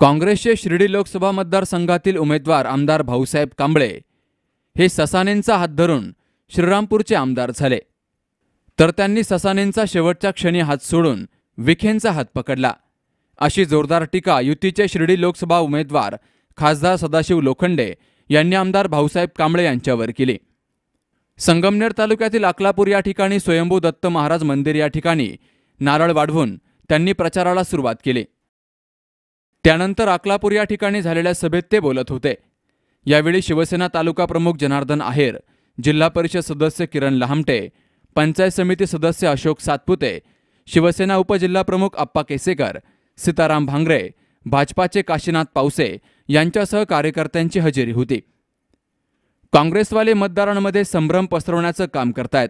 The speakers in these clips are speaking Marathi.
काँग्रेसचे शिर्डी लोकसभा मतदारसंघातील उमेदवार आमदार भाऊसाहेब कांबळे हे ससानेंचा हात धरून श्रीरामपूरचे आमदार झाले. तर त्यांनी ससानेंचा शेवटच्या क्षणी हात सोडून विखेंचा हात पकडला. अशी जोरदार टीका युतीचे शिर्डी लोकसभा उमेदवार खासदार सदाशिव लोखंडे यांनी आमदार भाऊसाहेब कांबळे यांच्यावर केली. संगमनेर तालुक्यातील अकलापूर या ठिकाणी स्वयंभू दत्त महाराज मंदिर या ठिकाणी नारळ वाढवून त्यांनी प्रचाराला सुरुवात केली. त्यानंतर अकलापूर या ठिकाणी झालेल्या सभेत ते बोलत होते. यावेळी शिवसेना तालुका प्रमुख जनार्दन आहेर जिल्हा परिषद सदस्य किरण लहामटे पंचायत समिती सदस्य अशोक सातपुते शिवसेना उपजिल्हा प्रमुख अप्पा केसेकर सीताराम भांगरे भाजपाचे काशीनाथ पावसे यांच्यासह कार्यकर्त्यांची हजेरी होती. काँग्रेसवाले मतदारांमध्ये संभ्रम पसरवण्याचं काम करतायत.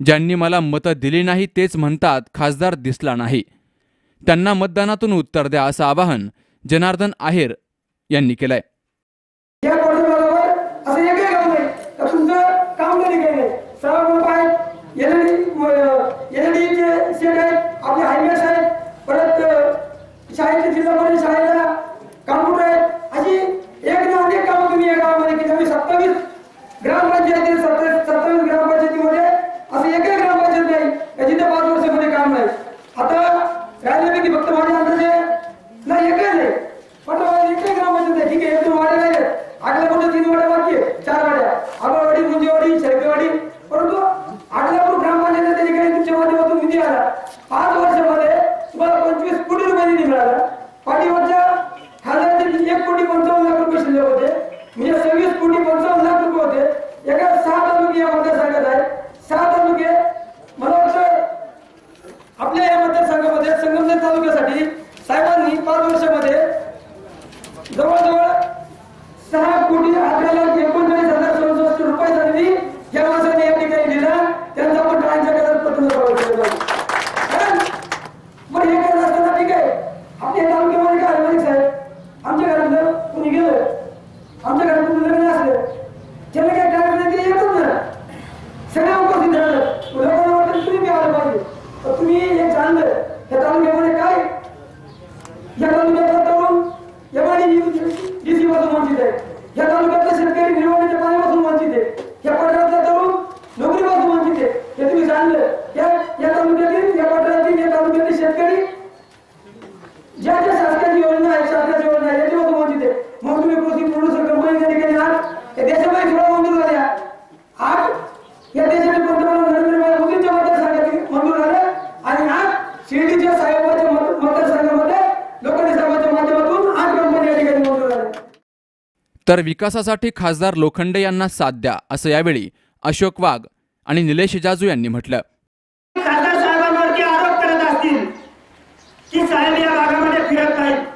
ज्यांनी मला मतं दिली नाही तेच म्हणतात खासदार दिसला नाही. त्यांना मतदानातून उत्तर द्या असं आवाहन जनार्दन आहेर यांनी केलंय. आहे बरोबर असं एकही काम नाही तर तुमचं काम नाही काही नाही सर्व ग्रुप आहेत एलईडी एलईडीचे सेट आहेत आपले हायवेस आहेत परत अ, शाळेचे जिल्हा परिषद शाळेला कॉम्प्युटर आहेत अशी एक ना अनेक कामं तुम्ही या गावामध्ये केली त्यामुळे सत्तावीस ग्रामपंचायती सत्तावीस सत्तावीस ग्रामपंचायतीमध्ये असं एकही ग्रामपंचायत नाही का जिथे पाच वर्षामध्ये काम नाही आता राहिल्यापैकी फक्त माझ्या अंदाजे नाही एकही नाही पण एकही ग्रामपंचायत आहे ठीक आहे एक दोन वाड्या राहिले आगल्या कुठे तीन वाड्या बाकी आहे चार वाड्या आगळवाडी गुंजेवाडी शेळकेवाडी परंतु आगल्यापूर ग्रामपंचायत त्या ठिकाणी तुमच्या माध्यमातून निधी आला पाच वर्षामध्ये तुम्हाला पंचवीस कोटी रुपये निधी मिळाला पाठीवरच्या खासदाराचे एक कोटी पंचावन्न लाख रुपये शिल्लक होते म्हणजे सव्वीस कोटी पंचावन्न लाख रुपये होते एका सहा तालुके या मतदारसंघात आहे सहा तालुके मला वाटतं आपल्या या मतदारसंघामध्ये संगमनेर तालुक्यासाठी साहेबांनी पाच वर्षामध्ये जवळजवळ सहा कोटी अकरा लाख एकोणचाळीस हजार चौसष्ट रुपयाचा निधी या माणसाने या ठिकाणी दिला त्यांचा आपण टाळ्यांच्या गजरात पत्र स्वागत केलं पाहिजे. कारण बरं हे करत असताना ठीक आहे आपल्या तालुक्यामध्ये काय मालिक साहेब आमच्या घरातलं कुणी गेलं आमच्या घरातून लग्न असलं त्याला काय कार्यक्रम केले येतच ना सगळ्या उपस्थित राहतात लोकांना वाटतं तुम्ही बी आलं पाहिजे तर तुम्ही हे जाणलं त्या तालुक्यामध्ये काय या तालुक्यातला तरुण एवढी डीसी पासून वंचित आहे या तालुक्यातला शेतकरी निवडण्याच्या पाण्यापासून वंचित आहे या पठारातला तरुण नोकरीपासून वंचित आहे आणलं या या तालुक्यातील या पटरातील या तालुक्यातील शेतकरी ज्या ज्या शासनाची योजना आहे शासनाची योजना आहे याच्यापासून वंचित आहे मग तुम्ही कृषी प्रोड्युसर कंपनीच्या ठिकाणी आहात या देशामध्ये सोळा मंजूर झाल्या. आज या देशाचे पंतप्रधान नरेंद्र मोदींच्या मतदारसंघातील मंजूर झाल्या आणि आज शिर्डीच्या साहेबांच्या मतदारसंघामध्ये लोकांनी सभाच्या माध्यमातून आज कंपनी या ठिकाणी मंजूर झाल्या तर विकासासाठी खासदार लोखंडे यांना साथ द्या असं यावेळी अशोक वाघ आणि निलेश जाजू यांनी म्हटलं. खासदार साहेबांवरती आरोप करत असतील की साहेब या भागामध्ये फिरत नाहीत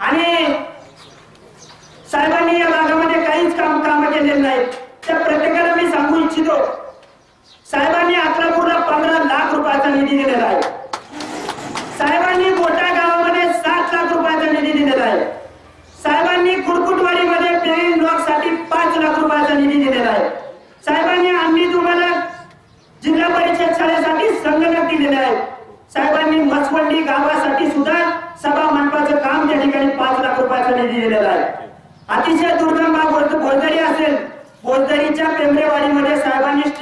आणि साहेबांनी या भागामध्ये काहीच काम काम केलेले नाहीत त्या प्रत्येकाला मी सांगू इच्छितो साहेबांनी अकरापूरला पंधरा लाख रुपयाचा निधी दिलेला आहे साहेबांनी मोठ्या गावामध्ये सात लाख रुपयाचा निधी दिलेला आहे साहेबांनी कुरकुटवाडीमध्ये पेरी ब्लॉकसाठी पाच लाख रुपयाचा निधी दिलेला आहे साहेबांनी आम्ही तुम्हाला जिल्हा परिषद शाळेसाठी संगणक दिलेले आहे साहेबांनी मसवंडी गावासाठी सुद्धा सभा मंडपाचं काम त्या ठिकाणी पाच लाख रुपयाचा निधी दिलेला आहे अतिशय दुर्गम भाग बोलतो बोलदरी असेल बोलदरीच्या पेंबरेवाडीमध्ये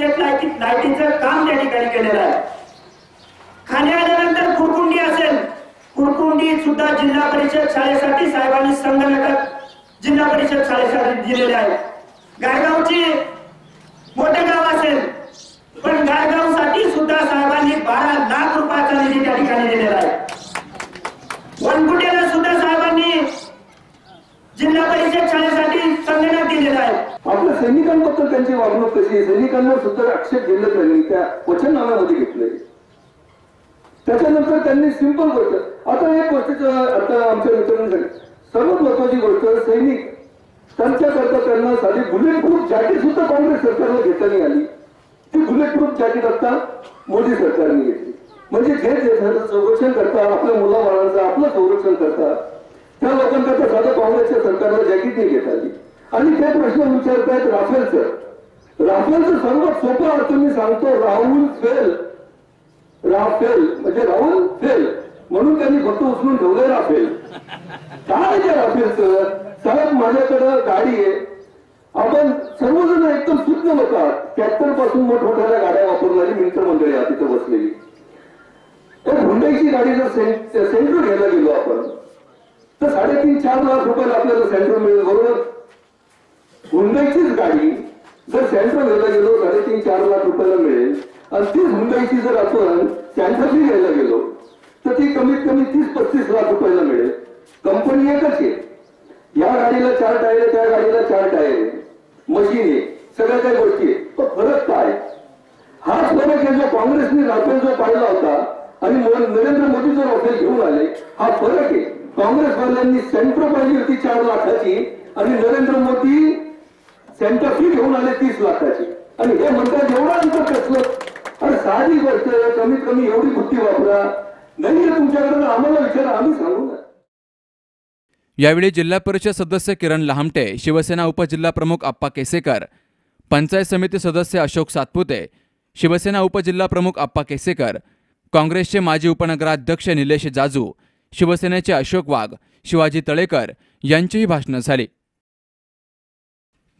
साहेबांनी स्ट्रीट लाईटी काम त्या ठिकाणी केलेलं आहे. खाली आल्यानंतर कुरकुंडी असेल. कुरकुंडी सुद्धा जिल्हा परिषद शाळेसाठी साहेबांनी संगणक जिल्हा परिषद शाळेसाठी दिलेले आहे. गायगावची मोठे गाव असेल. पण गायगावसाठी सुद्धा साहेबांनी बारा लाख रुपयाचा निधी त्या ठिकाणी दिलेला आहे वनकुटेला सुद्धा साहेबांनी जिल्हा परिषद शाळेसाठी संगणक दिलेलं आहे आपल्या सैनिकांबद्दल त्यांची वागणूक कशी आहे? सैनिकांवर सुद्धा आक्षेप घेतलं त्यांनी त्या वचननाम्यामध्ये घेतलंय त्याच्यानंतर त्यांनी सिंपल गोष्ट आता एक गोष्ट आता आमच्या मित्रांनी सांगितलं सर्वात महत्वाची गोष्ट सैनिक त्यांच्याकरता त्यांना साधी बुलेट प्रूफ जॅकेट सुद्धा काँग्रेस सरकारने घेताना आली. ती बुलेट प्रूफ जॅकेट आता मोदी सरकारने घेतली. म्हणजे जे देशाचं संरक्षण करता आपल्या मुलाबाळांचं आपलं संरक्षण करता त्या लोकांकरता साधं काँग्रेसच्या सरकारला जॅकेट नाही घेता आली. आणि ते प्रश्न विचारतायत राफेलचं. राफेलचं सर्वात सोपं अर्थ मी सांगतो राहुल फेल. राफेल म्हणजे राहुल फेल. म्हणून त्यांनी फक्त उचलून ठेवलंय राफेल. काय त्या राफेलचं? साहेब माझ्याकडं गाडी आहे. आपण सर्वजण एकदम शुद्ध लोक आहात ट्रॅक्टरपासून मोठमोठ्या गाड्या वापरणारी मित्र मंडळी आहात तिथं बसलेली. तर हुंडाईची गाडी जर सेंट्रो घ्यायला गेलो आपण तर साडेतीन चार लाख रुपयाला आपल्याला सेंट्रो मिळेल बरोबर? हुंडाईचीच गाडी जर त्यांचा घ्यायला गेलो साडेतीन चार लाख रुपयाला मिळेल. आणि तीच हुंडाईची जर आपण त्यांच्याशी घ्यायला गेलो तर ती कमीत कमी तीस पस्तीस लाख रुपयाला मिळेल. कंपनी एकच आहे. या गाडीला चार टायर त्या गाडीला चार टायर आहे. मशीन आहे. सगळ्या काही गोष्टी आहे. पण फरक काय? हाच फरक आहे जो काँग्रेसने राफेल जो पाहिला होता आणि नरेंद्र मोदी जो राफेल घेऊन आले हा फरक आहे. काँग्रेसवाल्यांनी सेंट्रो पाहिली होती चार लाखाची आणि नरेंद्र मोदी त्यांच्या फी घेऊन आले तीस लाखाची. आणि हे म्हणतात एवढा अंतर कसलं? अरे साधी गोष्ट कमीत कमी एवढी बुद्धी वापरा. नाही आहे तुमच्याकडे आम्हाला विचारा आम्ही सांगू ना. यावेळी जिल्हा परिषद सदस्य किरण लहामटे शिवसेना उपजिल्हाप्रमुख आप्पा केसेकर पंचायत समिती सदस्य अशोक सातपुते शिवसेना उपजिल्हाप्रमुख आप्पा केसेकर काँग्रेसचे माजी उपनगराध्यक्ष निलेश जाजू शिवसेनेचे अशोक वाघ शिवाजी तळेकर यांचीही भाषणं झाली.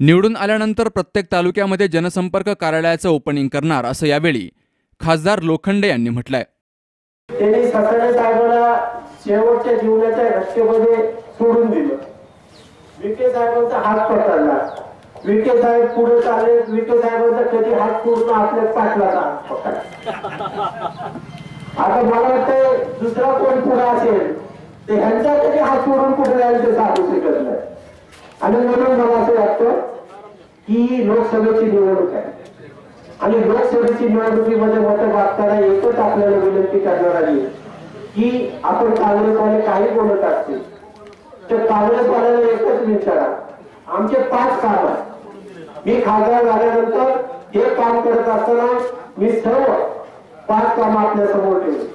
निवडून आल्यानंतर प्रत्येक तालुक्यामध्ये जनसंपर्क कार्यालयाचं ओपनिंग करणार असं यावेळी खासदार लोखंडे यांनी म्हटलंय. त्यांनी ससाणे साहेबांना शेवटच्या जीवनाच्या घटकेमध्ये सोडून दिलं. विखे साहेबांचा हात पकडला. विखे साहेब पुढे चालले. विखे साहेबांचा कधी हात पूर्ण आपल्या पाटलाचा हात पकडला. आता मला वाटतं दुसरा कोण पुढे असेल ते ह्यांचा कधी हात सोडून कुठे जाईल ते सांगू शकत नाही. आणि म्हणून मला असं वाटतं ही लोकसभेची निवडणूक आहे. आणि लोकसभेची निवडणुकीमध्ये मतं मागताना एकच आपल्याला विनंती करणार आहे की आपण काँग्रेसवाले काही बोलत असतील तर काँग्रेसवाल्याला एकच विचारा. आमचे पाच काम आहेत. मी खासदार झाल्यानंतर हे काम करत असताना मी सर्व पाच काम आपल्यासमोर ठेवले.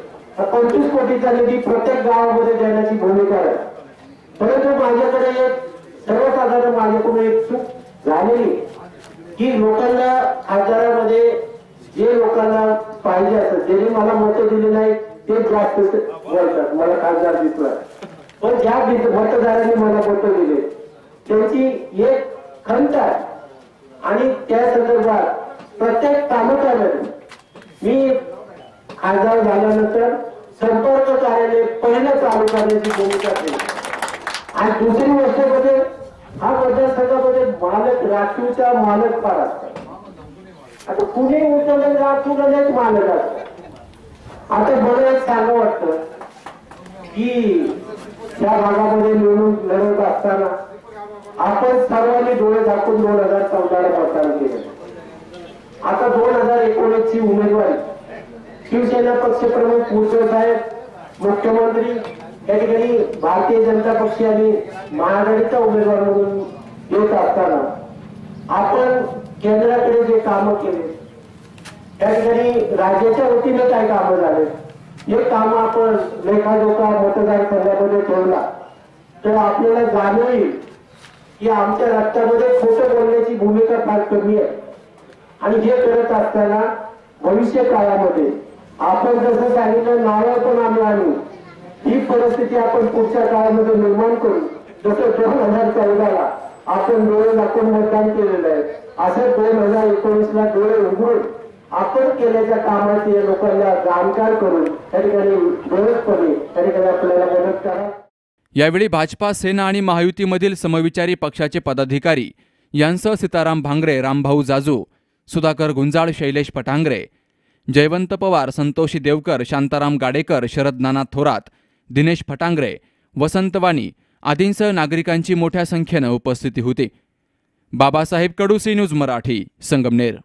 पंचवीस कोटीचा निधी प्रत्येक गावामध्ये देण्याची भूमिका आहे. परंतु माझ्याकडे एक की लोकांना आजारामध्ये जे लोकांना पाहिजे असतात ज्यांनी मला मतं दिली नाही ते जास्त बोलतात. मला खासदार दिसला पण ज्या मतदारांनी मला मतं दिले त्यांची एक खंत आहे. आणि त्या संदर्भात प्रत्येक तालुक्यामध्ये मी खासदार झाल्यानंतर संपर्क कार्यालय पहिलं चालू करण्याची भूमिका केली आणि दुसरी गोष्ट म्हणजे हा मतदारसंघामध्ये मालक राखीवचा मालक फार असतात आता कुणी उचलले राखीवलेच म्हणजे मालक असतात आता मला एक सांगा वाटतं की त्या भागामध्ये निवडणूक लढवत असताना आपण सर्वांनी डोळे झाकून दोन हजार चौदाला मतदान केलं. आता दोन हजार एकोणीस ची उमेदवारी. शिवसेना पक्षप्रमुख उद्धव साहेब मुख्यमंत्री त्या ठिकाणी भारतीय जनता पक्ष आणि महाआघाडीचा उमेदवार म्हणून येत असताना आपण केंद्राकडे जे कामं केले त्या ठिकाणी राज्याच्या वतीने काय कामं झाले. हे काम आपण लेखाजोखा मतदारसंघामध्ये ठेवला तर आपल्याला जाणवेल की आमच्या रक्तामध्ये खोटं बोलण्याची भूमिका फार कमी आहे. आणि हे करत असताना भविष्य काळामध्ये आपण जसं सांगितलं नावं पण आम्ही आणू. ही परिस्थिती आपण पुढच्या काळामध्ये निर्माण करू. जसं दोन हजार चौदाला आपण डोळे दाखवून मतदान केलेलं आहे. असं दोन हजार एकोणीस ला डोळे उघडून आपण केल्याच्या कामाचे लोकांना जाणकार करून त्या ठिकाणी डोळसपणे त्या ठिकाणी आपल्याला मदत करा. यावेळी भाजपा सेना आणि महायुतीमधील समविचारी पक्षाचे पदाधिकारी यांसह सीताराम भांगरे रामभाऊ जाजू सुधाकर गुंजाळ शैलेश पटांगरे जयवंत पवार संतोषी देवकर शांताराम गाडेकर शरद नाना थोरात दिनेश फटांगरे वसंतवाणी आदींसह नागरिकांची मोठ्या संख्येनं उपस्थिती होती. बाबासाहेब कडूसी न्यूज मराठी संगमनेर.